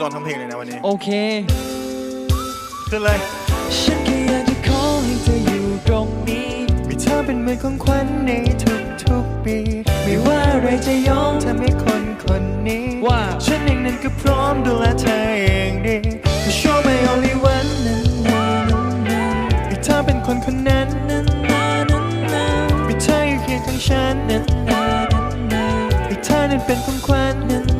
ร้องทั้งเพลงเลยนะวันนี้ โอเค ขึ้นเลย ฉันแค่อยากจะขอให้เธออยู่ตรงนี้ มีเธอเป็นเหมือนของขวัญในทุกๆปี ไม่ว่าอะไรจะยอมทำให้คนคนนี้ ว่า ฉันเองนั้นก็พร้อมดูแลเธอเองดี Show my only one นั้นมีเธอเป็นคนคนนั้นนั้นมีเธออยู่เคียงข้างฉันนั้นมีเธอนั้นเป็นของขวัญนั้นเ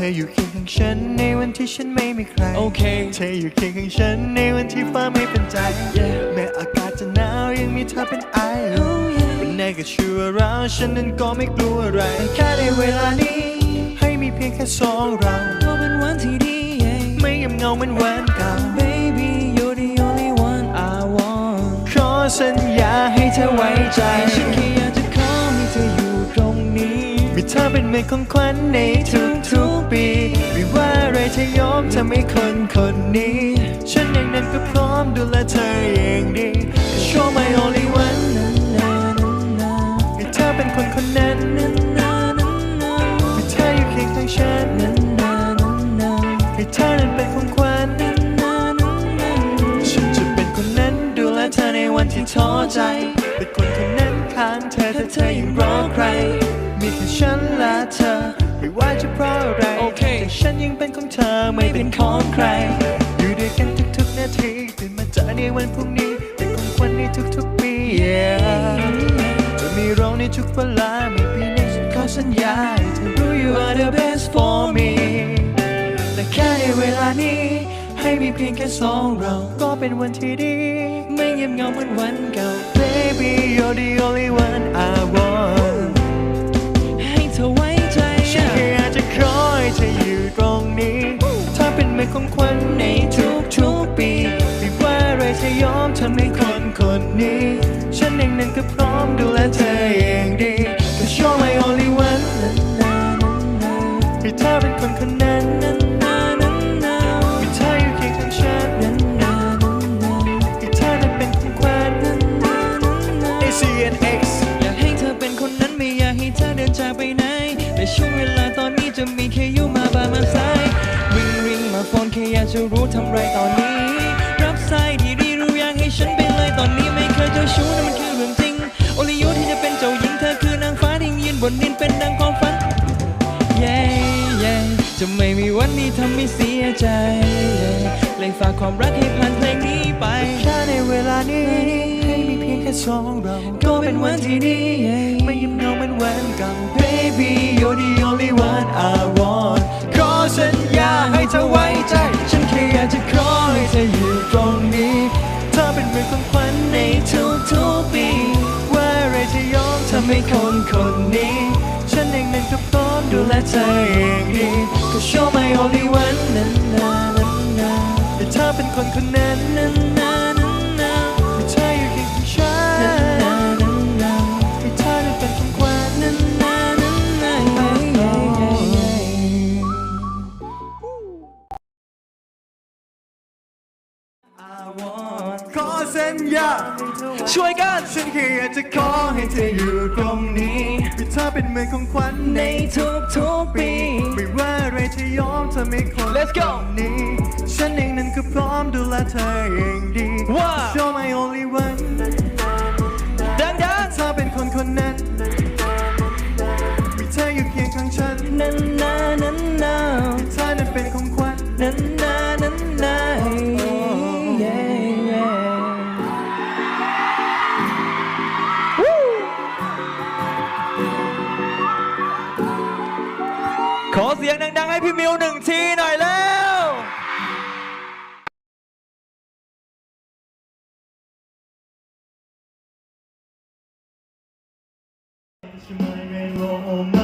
ธออยู่เคียงข้างฉันในวันที่ฉันไม่มีใคร โอเค เธออยู่เคียงข้างฉันในวันที่ฟ้าไม่เป็นใจ Yeah แม้อากาศจะหนาวยังมีเธอเป็นไอวันไหนก็ชั่วร้าวฉันนั้นก็ไม่กลัวอะไร แค่ในเวลานี้ ให้มีเพียงแค่สองเราก็เป็นวันที่ดี ไม่เงียบเหงาเหมือนวันเก่า Baby you're the only one I want ขอสัญญาให้เธอไว้ใจฉันแค่อยากจะขอให้เธออยู่ตรงนี้มีเธอเป็นเหมือนของขวัญในทุกๆ ปี ไม่ว่าอะไรจะยอมทำให้คนคนนี้ ฉันเองนั้นก็พร้อมดูแลเธออย่างดี Show my only one ให้เธอเป็นคนคนนั้นให้เธออยู่เคียงข้างฉันให้เธอนั้นเป็นของขวัญฉันจะเป็นคนนั้นดูแลเธอในวันที่ท้อใจ เป็นคนคนนั้นข้างเธอถ้าเธอยังรอใคร มีแค่ฉันและเธอ ไม่ว่าจะเพราะอะไรโอเคแต่ฉันยังเป็นของเธอไม่เป็นของใคร อยู่ด้วยกันทุกๆนาทีตื่นมาเจอในวันพรุ่งนี้เป็นของขวัญในทุกๆปี yeah จะมีเราในทุกเวลาไม่ปีนี้ฉันขอสัญญาให้เธอรู้ you are the best for me และแค่ในเวลานี้ให้มีเพียงแค่สองเรา ก็เป็นวันที่ดี ไม่เงียบเหงาเหมือนวันเก่า baby you're the only one I want ให้เธอไว้ ใจฉันแค่อยากจะขอให้เธออยู่ตรงนี้ ถ้าเป็นเหมือนของขวัญในทุกๆปีไม่ว่าอะไรจะยอมทำให้คนคนนี้ ฉันเองนั้นก็พร้อมดูแลเธออย่างดี Cause you're my only one ให้เธอเป็นคนคนนั้นเธออยู่เคียงข้างฉันเอ ตอนนี้จะมีแค่ยูมาบานมาซ้ายริงริงมาโฟนแค่อยากจะรู้ทำไรตอนนี้ รับสายดีดีรู้อยากให้ฉันเป็นเลยตอนนี้ไม่เคยเจ้าชู้นั่นมันคือเรื่องจริง โอลิยูที่จะเป็นเจ้าหญิงเธอคือนางฟ้าที่ยืนบนดินเป็นดังความฝันเย้เย้จะไม่มีวันนี้ทำให้เสียใจเลยฝากความรักให้ผ่านเพลงนี้ไปแค่ในเวลานี้ ค่สองเรา ก็เป็นวันที่ดีไม่ยิ้มเงาเหมือนวันเก่า Baby you're the only one I want ขอสัญญาให้เธอไว้ใจ ฉันแค่อยากจะขอให้เธออยู่ตรงนี้ เธอเป็นเหมือนของขวัญในทุกๆปี ว่าอะไรจะยอมทำให้คนคนนี้ ฉันเองนั้นก็พร้อมดูแลเธอเองดี Cause you're my only one นั้นนะนั้นนะให้เธอเป็นคนคนนั้นนั้นนะนั้น ออยู่ตรงนี้ให้เธอเป็นเหมือนของขวัญในทุกๆปี ไม่ว่าอะไรจะยอมเธอไม่คน Let's go นี้ She might rain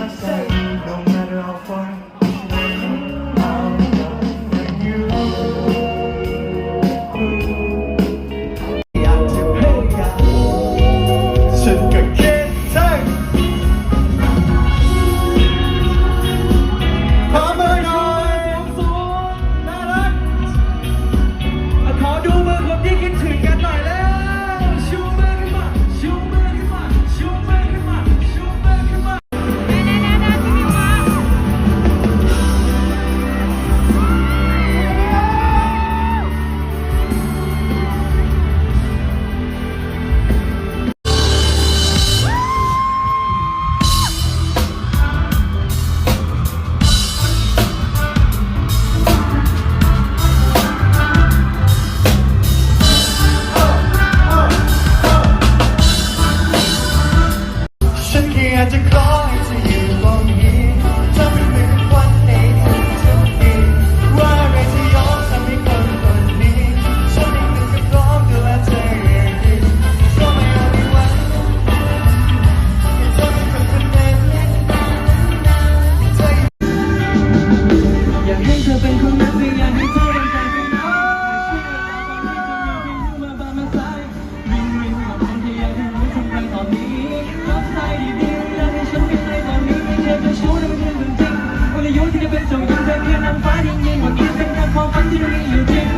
นางฟ้าที่ยิ่งกว่าคิดเป็นแค่ความฝันที่มีอยู่จริง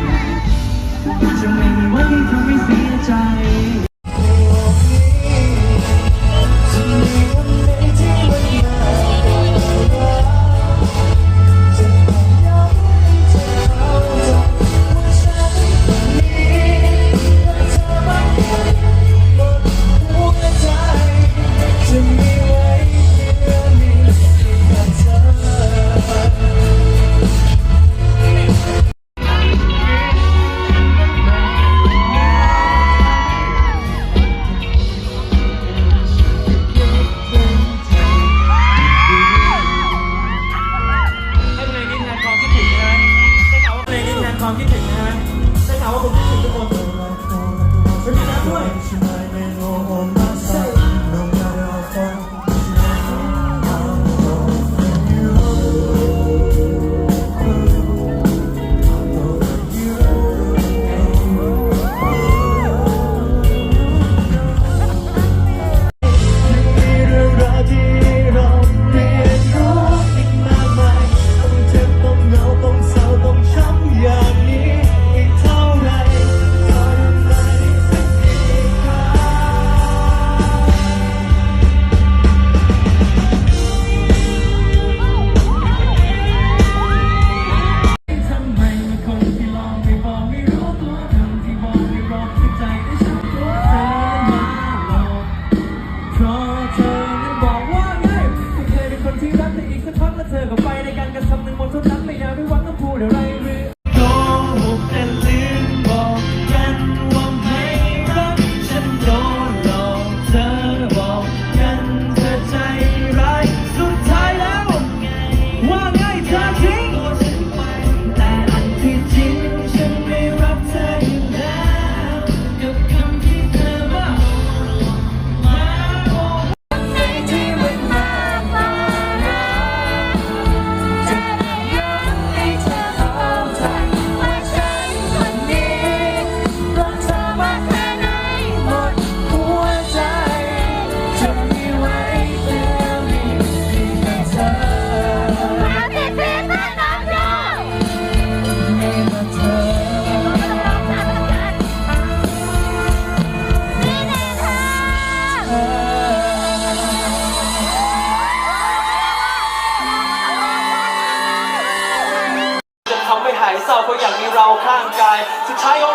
จะไม่มีวันที่ทำให้เสียใจ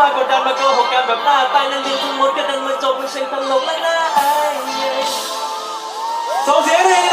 ากดดันมาโกหกกันแบบหน้าไปแล้วเรื่องทั้งหมดกันดันมาจบเป็นเสียงตลกและน่าอายสองเสียงเลย